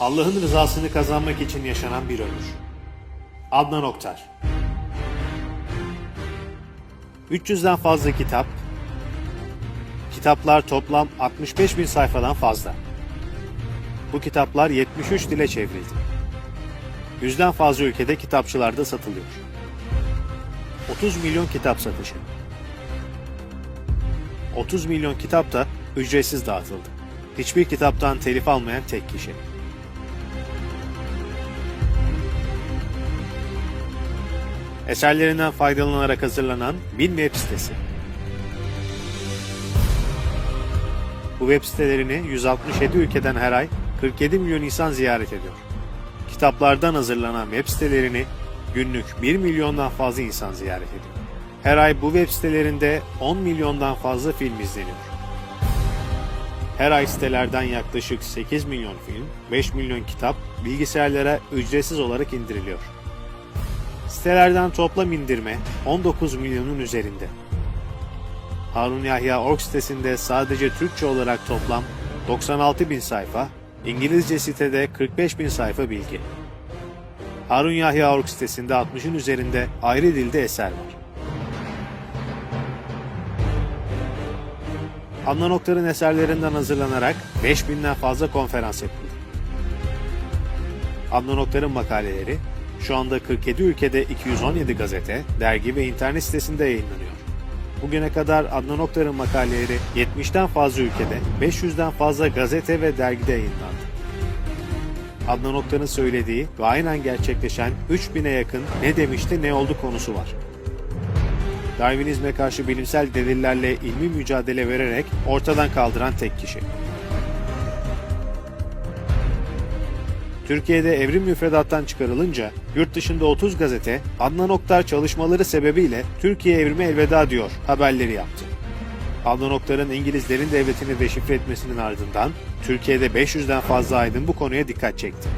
Allah'ın rızasını kazanmak için yaşanan bir ömür. Adnan Oktar 300'den fazla kitap, kitaplar toplam 65 bin sayfadan fazla. Bu kitaplar 73 dile çevrildi. Yüzden fazla ülkede kitapçılarda satılıyor. 30 milyon kitap satışı. 30 milyon kitap da ücretsiz dağıtıldı. Hiçbir kitaptan telif almayan tek kişi. Eserlerinden faydalanarak hazırlanan bin web sitesi. Bu web sitelerini 167 ülkeden her ay 47 milyon insan ziyaret ediyor. Kitaplardan hazırlanan web sitelerini günlük 1 milyondan fazla insan ziyaret ediyor. Her ay bu web sitelerinde 10 milyondan fazla film izleniyor. Her ay sitelerden yaklaşık 8 milyon film, 5 milyon kitap bilgisayarlara ücretsiz olarak indiriliyor. Sitelerden toplam indirme 19 milyonun üzerinde. Harun Yahya Org sitesinde sadece Türkçe olarak toplam 96 bin sayfa, İngilizce sitede 45 bin sayfa bilgi. Harun Yahya Org sitesinde 60'ın üzerinde ayrı dilde eser var. Adnan Oktar'ın eserlerinden hazırlanarak 5000'den fazla konferans yapıldı. Adnan Oktar'ın makaleleri şu anda 47 ülkede 217 gazete, dergi ve internet sitesinde yayınlanıyor. Bugüne kadar Adnan Oktar'ın makaleleri 70'ten fazla ülkede, 500'den fazla gazete ve dergide yayınlandı. Adnan Oktar'ın söylediği ve aynen gerçekleşen 3000'e yakın ne demişti ne oldu konusu var. Darwinizme karşı bilimsel delillerle ilmi mücadele vererek ortadan kaldıran tek kişi. Türkiye'de evrim müfredattan çıkarılınca yurt dışında 30 gazete Adnan Oktar çalışmaları sebebiyle Türkiye evrime elveda diyor haberleri yaptı. Adnan Oktar'ın İngilizlerin devletini deşifre etmesinin ardından Türkiye'de 500'den fazla aydın bu konuya dikkat çekti.